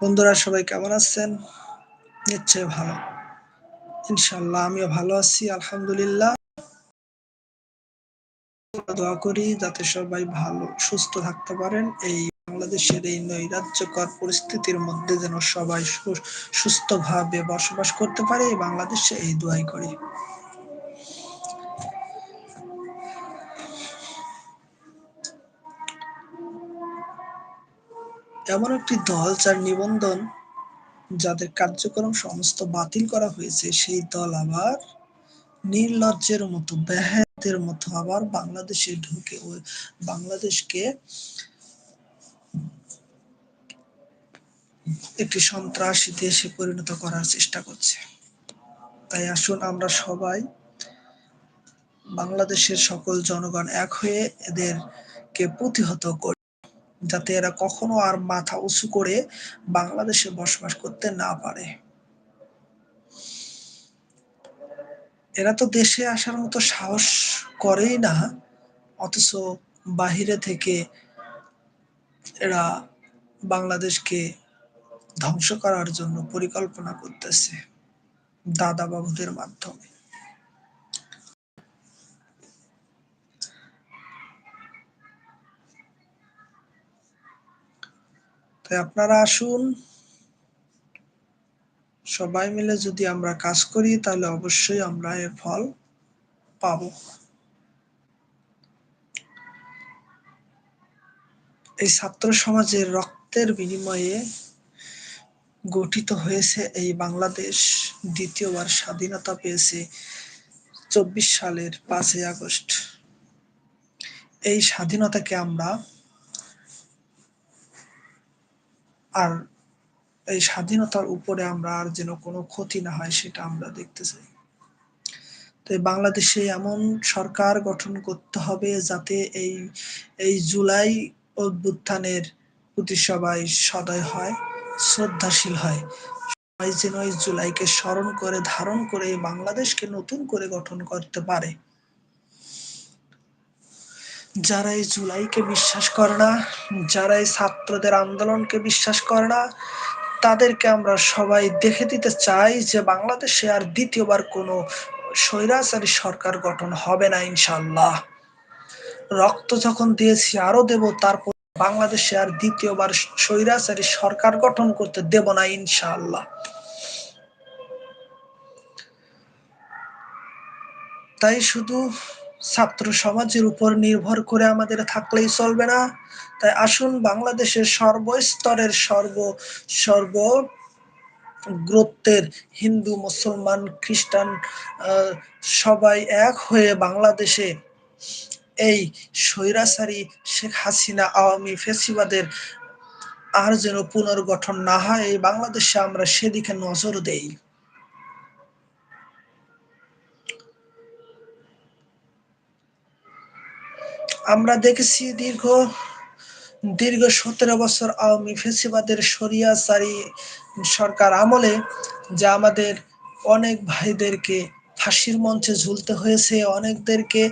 বন্ধুরা, সবাই কেমন আছেন? নিশ্চয়ই ভালো। ইনশাল্লাহ আমিও ভালো আছি, আলহামদুলিল্লাহ। দোয়া করি যাতে সবাই ভালো, সুস্থ থাকতে পারেন। এই বাংলাদেশের এই নৈরাজ্যকর পরিস্থিতির মধ্যে যেন সবাই সুস্থভাবে বসবাস করতে পারে বাংলাদেশে এই দোয়াই করি। এমন একটি দল যার নিবন্ধন, যাদের কার্যক্রম সমস্ত বাতিল করা হয়েছে, সেই দল আবার নির্লজ্জের মতো ব্যাহেদের মতো আবার বাংলাদেশে ঢুকে বাংলাদেশকে একটি সন্ত্রাসী দেশে পরিণত করার চেষ্টা করছে। তাই আসুন আমরা সবাই বাংলাদেশের সকল জনগণ এক হয়ে এদেরকে প্রতিহত করি। যাতে এরা কখনো আর মাথা উঁচু করে বাংলাদেশে বসবাস করতে না পারে। এরা তো দেশে আসার মতো সাহস করেই না, অথচ বাহিরে থেকে এরা বাংলাদেশকে ধ্বংস করার জন্য পরিকল্পনা করতেছে দাদা বাবুদের মাধ্যমে। তাই আপনারা আসুন। সবাই মিলে যদি আমরা কাজ করি, তাহলে অবশ্যই আমরা এর ফল পাব। এই ছাত্র সমাজের রক্তের বিনিময়ে গঠিত হয়েছে এই বাংলাদেশ। দ্বিতীয়বার স্বাধীনতা পেয়েছে চব্বিশ সালের পাঁচই আগস্ট। এই স্বাধীনতাকে আমরা আর এই স্বাধীনতার উপরে আমরা আর যেন কোনো ক্ষতি না হয়, সেটা আমরা দেখতে চাই। তো বাংলাদেশে এমন সরকার গঠন করতে হবে যাতে এই এই জুলাই অভ্যুত্থানের প্রতি সবাই সদয় হয়, শ্রদ্ধাশীল হয়। সবাই যেন এই জুলাইকে স্মরণ করে, ধারণ করে বাংলাদেশকে নতুন করে গঠন করতে পারে। যারা এই জুলাইকে বিশ্বাস করে না যারা এই ছাত্রদের আন্দোলনকে বিশ্বাস করে না, তাদেরকে আমরা সবাই দেখে দিতে চাই যে বাংলাদেশে আর দ্বিতীয়বার কোনো স্বৈরাচারী সরকার গঠন হবে না ইনশাল্লাহ রক্ত যখন দিয়েছি আরও দেব, তারপর বাংলাদেশে আর দ্বিতীয়বার স্বৈরাচারী সরকার গঠন করতে দেব না ইনশাল্লাহ তাই শুধু ছাত্র সমাজের উপর নির্ভর করে আমাদের থাকলেই চলবে না। তাই আসুন বাংলাদেশের সর্বস্তরের সর্ব সর্ব গ্রোত্বের হিন্দু, মুসলমান, খ্রিস্টান সবাই এক হয়ে বাংলাদেশে এই স্বৈরাচারী শেখ হাসিনা আওয়ামী ফেসিবাদের আর যেন পুনর্গঠন না হয়, এই বাংলাদেশে আমরা সেদিকে নজর দেই। আমরা দেখেছি দীর্ঘ দীর্ঘ সতেরো বছর আওয়ামী ফেসিবাদের সরিয়াচারী সরকার আমলে যা আমাদের অনেক ভাইদেরকে ফাঁসির মঞ্চে ঝুলতে হয়েছে, অনেকদেরকে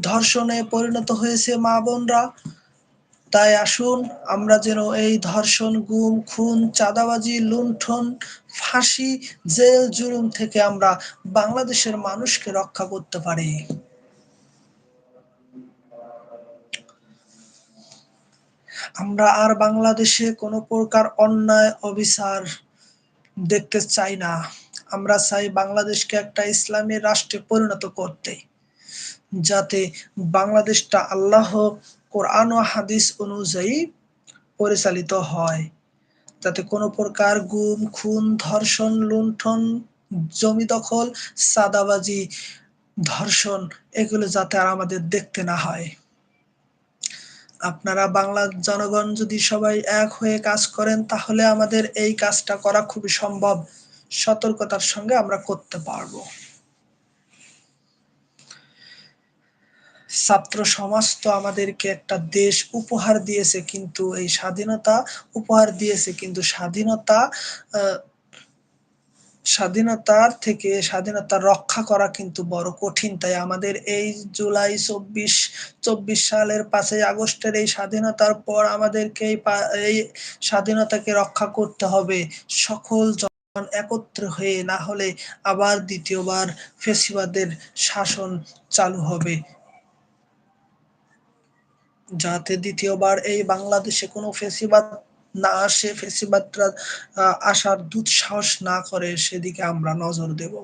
ধর্ষণে পরিণত হয়েছে মা বোনরা। তাই আসুন আমরা যেন এই ধর্ষণ, গুম, খুন, চাঁদাবাজি, লুণ্ঠন, ফাঁসি, জেল, জুলুম থেকে আমরা বাংলাদেশের মানুষকে রক্ষা করতে পারি। আমরা আর বাংলাদেশে কোনো প্রকার অন্যায়, অবিচার দেখতে চাই না। আমরা চাই বাংলাদেশকে একটা ইসলামী রাষ্ট্রে পরিণত করতে, যাতে বাংলাদেশটা আল্লাহ কোরআন ও হাদিস অনুযায়ী পরিচালিত হয়। যাতে কোনো প্রকার গুম, খুন, ধর্ষণ, লুণ্ঠন, জমি দখল সাদাবাজি ধর্ষণ, এগুলো যাতে আর আমাদের দেখতে না হয়। আপনারা বাংলার জনগণ যদি সবাই এক হয়ে কাজ করেন, তাহলে আমাদের এই কাজটা করা খুবই সম্ভব। সতর্কতার সঙ্গে আমরা করতে পারব। ছাত্র সমাজ তো আমাদেরকে একটা দেশ উপহার দিয়েছে, কিন্তু এই স্বাধীনতা উপহার দিয়েছে, কিন্তু স্বাধীনতা স্বাধীনতার থেকে স্বাধীনতা রক্ষা করা কিন্তু বড় কঠিন। তাই আমাদের এই জুলাই চব্বিশ চব্বিশ সালের পাঁচই আগস্টের এই স্বাধীনতার পর আমাদেরকে এই স্বাধীনতাকে রক্ষা করতে হবে। সকল জন একত্র হয়ে না হলে আবার দ্বিতীয়বার ফেসিবাদের শাসন চালু হবে। যাতে দ্বিতীয়বার এই বাংলাদেশে কোনো ফেসিবাদ না আসে ফেসিবাদরা আসার দুঃসাহস না করে, সেদিকে আমরা নজর দেব।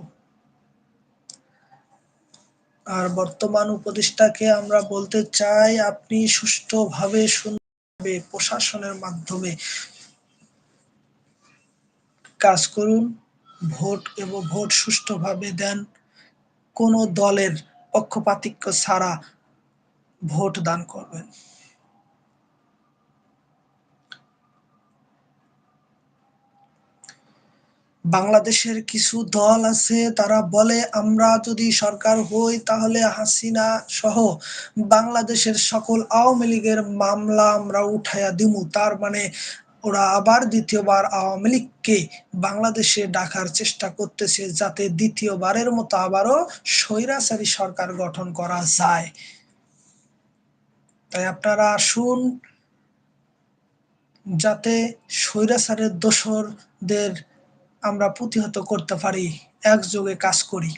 আর বর্তমান উপদেষ্টাকে আমরা বলতে চাই, আপনি সুষ্ঠুভাবে সুন্দরভাবে প্রশাসনের মাধ্যমে কাজ করুন, ভোট এবং ভোট সুষ্ঠুভাবে দেন। কোনো দলের পক্ষপাতিত্ব ছাড়া ভোট দান করবেন। বাংলাদেশের কিছু দল আছে, তারা বলে, আমরা যদি সরকার হই, তাহলে হাসিনা সহ বাংলাদেশের সকল আওয়ামী লীগের মামলা আমরা উঠাইয়া দিমু। তার মানে ওরা আবার দ্বিতীয়বার আওয়ামী লীগকে বাংলাদেশে ডাকার চেষ্টা করতেছে, যাতে দ্বিতীয়বারের মতো আবারও স্বৈরাচারী সরকার গঠন করা যায়। তাই আপনারা আসুন, যাতে স্বৈরাচারের দোসরদের আমরা প্রতিহত করতে পারি একযোগে কাজ করি।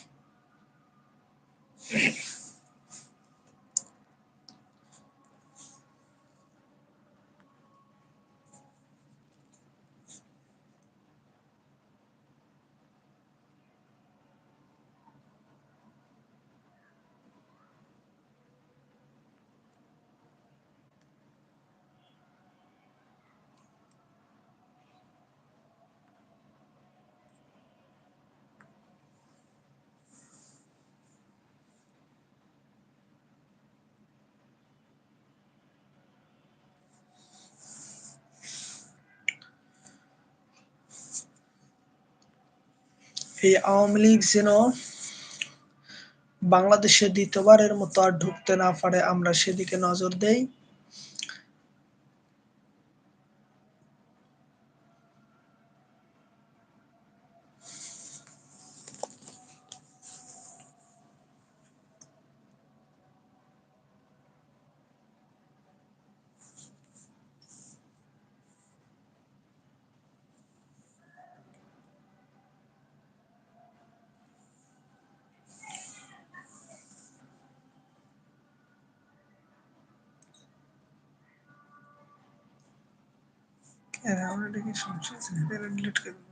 এই আওয়ামী লীগ যেন বাংলাদেশে দ্বিতীয়বারের মতো আর ঢুকতে না পারে, আমরা সেদিকে নজর দেই। আমরা কি সমস্যা আছে ডিলিট করে দেবো